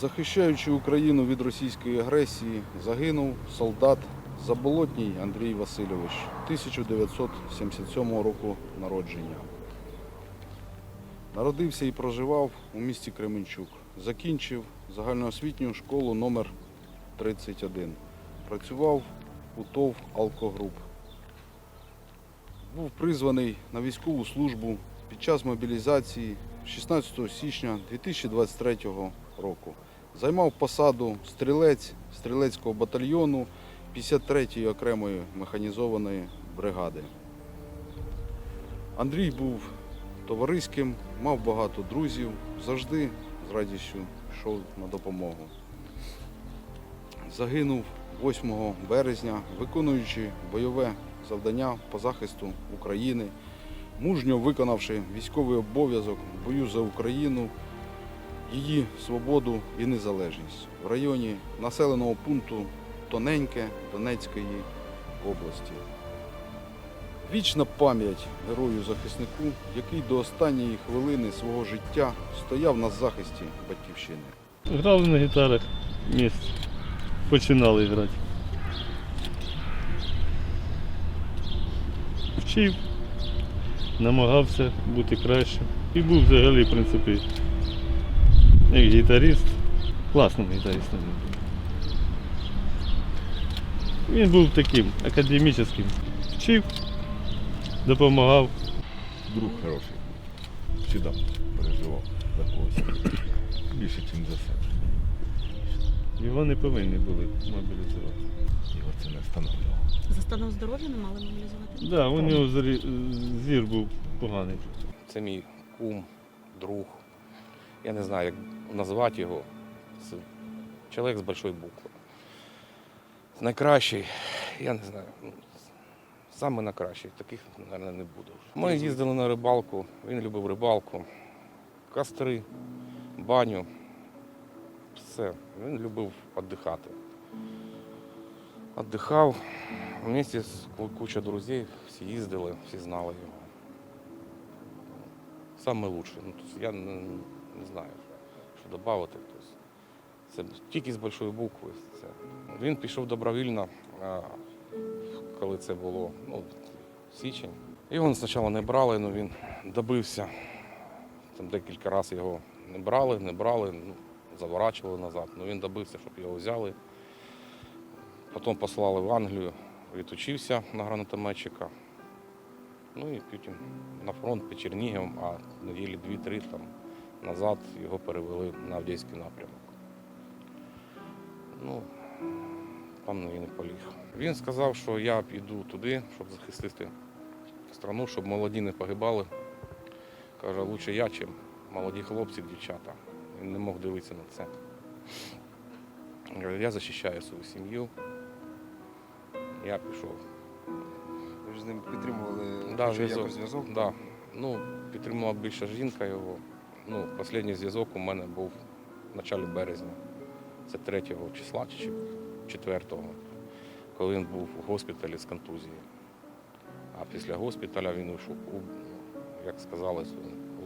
Захищаючи Україну від російської агресії, загинув солдат Заболотній Андрій Васильович 1977 року народження. Народився і проживав у місті Кременчук. Закінчив загальноосвітню школу номер 31. Працював у ТОВ Алкогруп. Був призваний на військову службу під час мобілізації 16 січня 2023 року. Займав посаду стрілець стрілецького батальйону 53-ї окремої механізованої бригади. Андрій був товариським, мав багато друзів, завжди з радістю йшов на допомогу. Загинув 8 березня, виконуючи бойове завдання по захисту України, мужньо виконавши військовий обов'язок в бою за Україну, її свободу і незалежність в районі населеного пункту Тоненьке Донецької області. Вічна пам'ять герою-захиснику, який до останньої хвилини свого життя стояв на захисті батьківщини. Грали на гітарах місць. Починали грати. Вчив, намагався бути кращим. І був взагалі, в принципі, як гітаріст. Класним гітаристом він був. Таким академічним. Вчив, допомагав. друг хороший. Всегда переживав за когось. Більше, ніж за себе. Його не повинні були мобілізувати. Його це не встановлювало. За станом здоров'я не мали мобілізувати? Так, да, у нього зір був поганий. Це мій кум, друг. Я не знаю, як назвати його. Чоловік з большої букви. Найкращий, я не знаю. ну, Саме найкращий, таких, мабуть, не буде. Ми їздили на рибалку, він любив рибалку, костри, баню. Все. Він любив віддихати. Віддихав. Вместе з куча друзів, всі їздили, всі знали його. Саме лучше. Ну, я не, знаю, що додати. Тобто, це тільки з большої букви. Це. Він пішов добровільно, коли це було ну, січень. Його спочатку не брали, але він добився. Там декілька разів його не брали, не брали, ну, заворачували назад. Ну, він добився, щоб його взяли. Потім послали в Англію, відучився на гранатометчика. Ну і потім на фронт під Чернігівом, а неділі дві-три там назад його перевели на Авдійський напрямок. Ну, там він і поліг. Він сказав, що я піду туди, щоб захистити страну, щоб молоді не погибали. Каже, лучше я, чим молоді хлопці, дівчата. Він не мог дивитися на це. Я захищаю свою сім'ю. Я пішов. Ви ж з ним підтримували Да, зв'язок. зв'язок? Да. Ну, підтримувала більше жінка його. Ну, останній зв'язок у мене був в початку березня. Це 3 числа чи 4, коли він був у госпіталі з контузією. А після госпіталя він ушов, у- як сказали,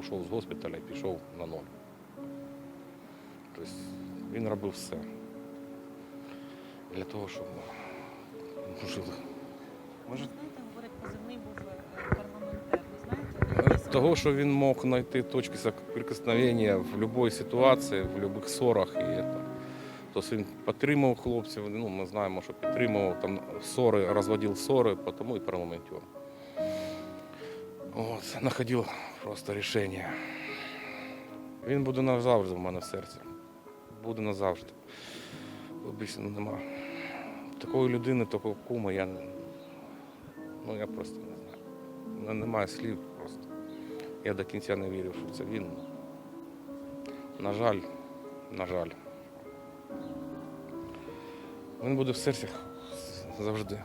ушов з госпіталя і пішов на ноль. Тобто він робив все для того, щоб жили. Може, Того, що він мог знайти точки соприкосновения в будь-якій ситуації, в будь-яких ссорах. І это. Тобто він підтримував хлопців, ну, ми знаємо, що підтримував, там ссори, розводив ссори, тому і парламентер. От, знаходив просто рішення. Він буде назавжди в мене в серці. Буде назавжди. Більше нема. Такої людини, такого кума я, ну, я просто не знаю. Немає слів просто. Я до кінця не вірив, що це він. На жаль, на жаль. Він буде в серцях завжди.